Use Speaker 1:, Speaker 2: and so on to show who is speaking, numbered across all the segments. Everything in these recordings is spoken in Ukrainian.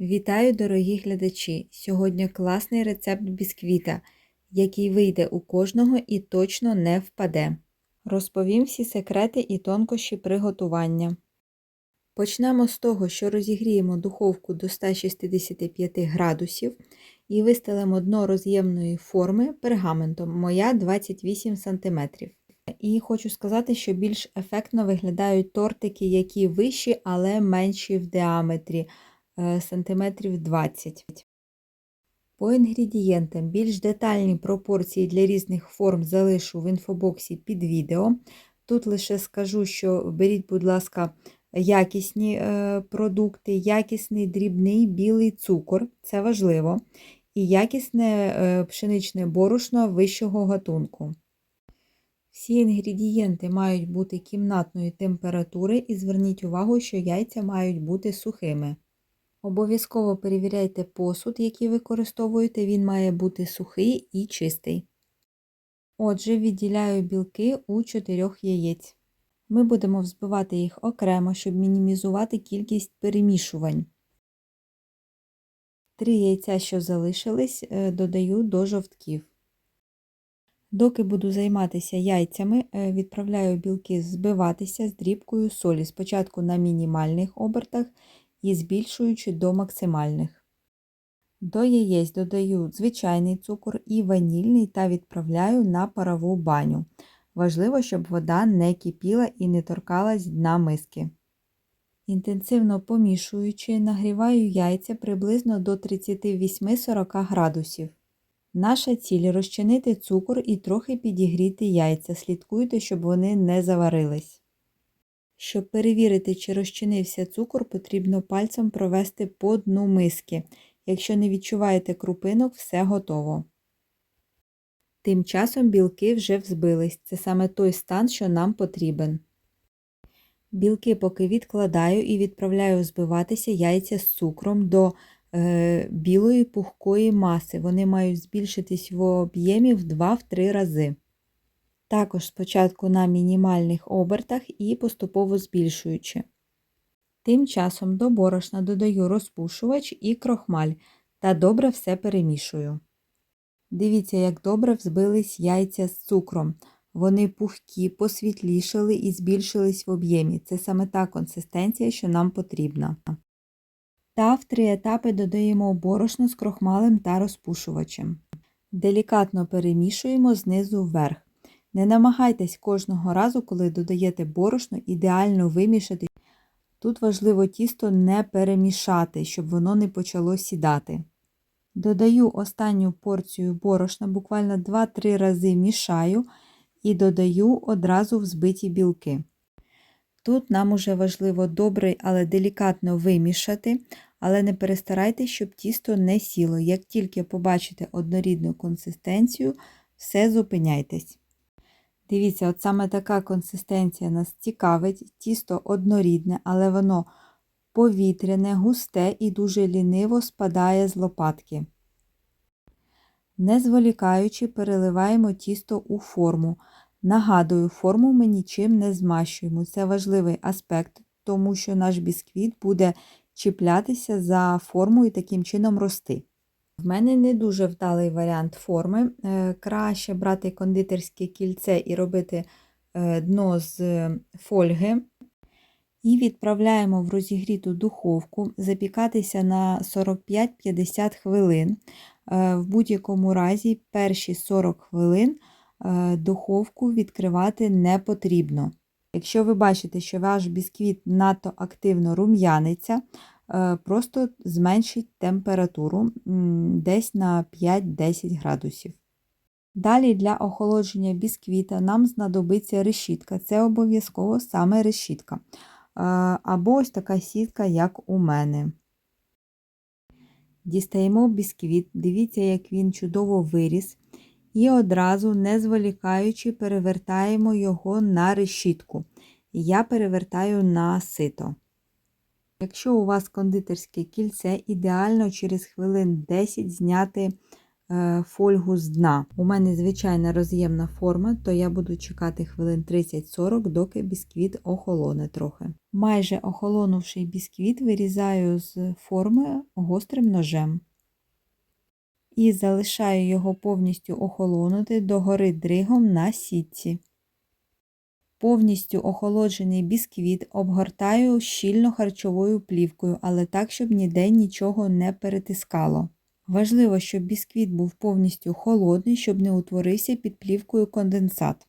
Speaker 1: Вітаю, дорогі глядачі! Сьогодні класний рецепт бісквіта, який вийде у кожного і точно не впаде. Розповім всі секрети і тонкощі приготування. Почнемо з того, що розігріємо духовку до 165 градусів і вистелимо дно роз'ємної форми пергаментом. Моя 28 см. І хочу сказати, що більш ефектно виглядають тортики, які вищі, але менші в діаметрі сантиметрів 20. По інгредієнтам більш детальні пропорції для різних форм залишу в інфобоксі під відео. Тут лише скажу, що беріть, будь ласка, якісні е, продукти, якісний дрібний білий цукор, це важливо, і якісне е, пшеничне борошно вищого гатунку. Всі інгредієнти мають бути кімнатної температури і зверніть увагу, що яйця мають бути сухими. Обов'язково перевіряйте посуд, який використовуєте, він має бути сухий і чистий. Отже, відділяю білки у 4 яєць. Ми будемо взбивати їх окремо, щоб мінімізувати кількість перемішувань. Три яйця, що залишились, додаю до жовтків. Доки буду займатися яйцями, відправляю білки збиватися з дрібкою солі. Спочатку на мінімальних обертах і збільшуючи до максимальних. До яєць додаю звичайний цукор і ванільний та відправляю на парову баню. Важливо, щоб вода не кипіла і не торкалась дна миски. Інтенсивно помішуючи, нагріваю яйця приблизно до 38-40 градусів. Наша ціль розчинити цукор і трохи підігріти яйця. Слідкуйте, щоб вони не заварились. Щоб перевірити, чи розчинився цукор, потрібно пальцем провести по дну миски. Якщо не відчуваєте крупинок, все готово. Тим часом білки вже взбились. Це саме той стан, що нам потрібен. Білки поки відкладаю і відправляю збиватися яйця з цукром до е, білої пухкої маси. Вони мають збільшитись в об'ємі в 2-3 рази. Також спочатку на мінімальних обертах і поступово збільшуючи. Тим часом до борошна додаю розпушувач і крохмаль та добре все перемішую. Дивіться, як добре взбились яйця з цукром. Вони пухкі, посвітлішали і збільшились в об'ємі. Це саме та консистенція, що нам потрібна. Та в три етапи додаємо борошно з крохмалем та розпушувачем. Делікатно перемішуємо знизу вверх. Не намагайтесь кожного разу, коли додаєте борошно, ідеально вимішати. Тут важливо тісто не перемішати, щоб воно не почало сідати. Додаю останню порцію борошна, буквально 2-3 рази мішаю і додаю одразу взбиті білки. Тут нам уже важливо добре, але делікатно вимішати, але не перестарайте, щоб тісто не сіло. Як тільки побачите однорідну консистенцію, все зупиняйтесь. Дивіться, от саме така консистенція нас цікавить, тісто однорідне, але воно повітряне, густе і дуже ліниво спадає з лопатки. Не зволікаючи, переливаємо тісто у форму. Нагадую, форму ми нічим не змащуємо. Це важливий аспект, тому що наш бісквіт буде чіплятися за форму і таким чином рости. В мене не дуже вдалий варіант форми. Е, краще брати кондитерське кільце і робити е, дно з фольги. І відправляємо в розігріту духовку, запікатися на 45-50 хвилин. Е, в будь-якому разі, перші 40 хвилин духовку відкривати не потрібно. Якщо ви бачите, що ваш бісквіт надто активно рум'яниться, просто зменшить температуру десь на 5-10 градусів. Далі для охолодження бісквіта нам знадобиться решітка. Це обов'язково саме решітка. Е, або ось така сітка, як у мене. Дістаємо бісквіт, дивіться, як він чудово виріс. І одразу, не зволікаючи, перевертаємо його на решітку. Я перевертаю на сито. Якщо у вас кондитерське кільце, ідеально через хвилин 10 зняти е, фольгу з дна. У мене звичайна роз'ємна форма, то я буду чекати хвилин 30-40, доки бісквіт охолоне трохи. Майже охолонувший бісквіт вирізаю з форми гострим ножем. І залишаю його повністю охолонути догори дригом на сітці. Повністю охолоджений бісквіт обгортаю щільно харчовою плівкою, але так, щоб ніде нічого не перетискало. Важливо, щоб бісквіт був повністю холодний, щоб не утворився під плівкою конденсат.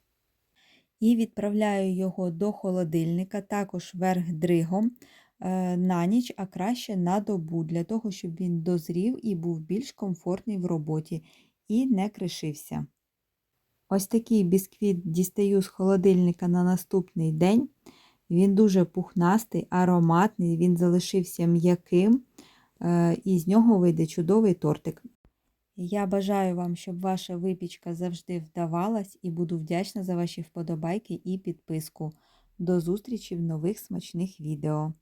Speaker 1: І відправляю його до холодильника, також верх дригом е, на ніч, а краще на добу, для того, щоб він дозрів і був більш комфортний в роботі і не кришився. Ось такий бісквіт дістаю з холодильника на наступний день. Він дуже пухнастий, ароматний, він залишився м'яким, е, і з нього вийде чудовий тортик. Я бажаю вам, щоб ваша випічка завжди вдавалась і буду вдячна за ваші вподобайки і підписку. До зустрічі в нових смачних відео.